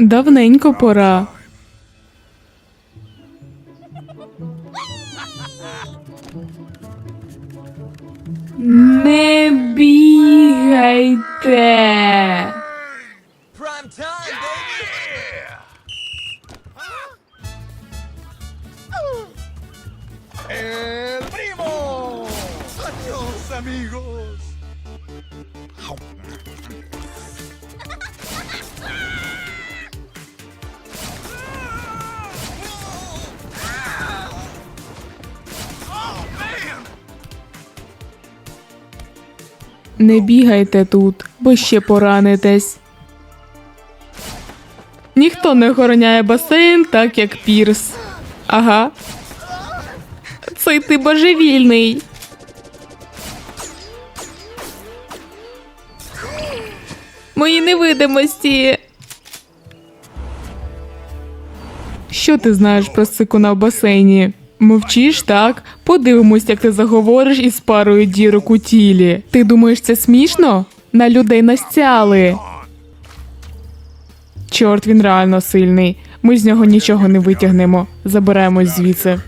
Давненько пора. Не ¡El primo! ¡Adiós, amigos! Не бігайте тут, бо ще поранитесь. Ніхто не охороняє басейн так, як Пірс. Ага. Цей ти божевільний. Мої невидимості. Що ти знаєш про сикуна в басейні? Мовчиш, так? Подивимось, як ти заговориш із парою дірок у тілі. Ти думаєш, це смішно? На людей настяли. Чорт, він реально сильний. Ми з нього нічого не витягнемо. Забираємось звідси.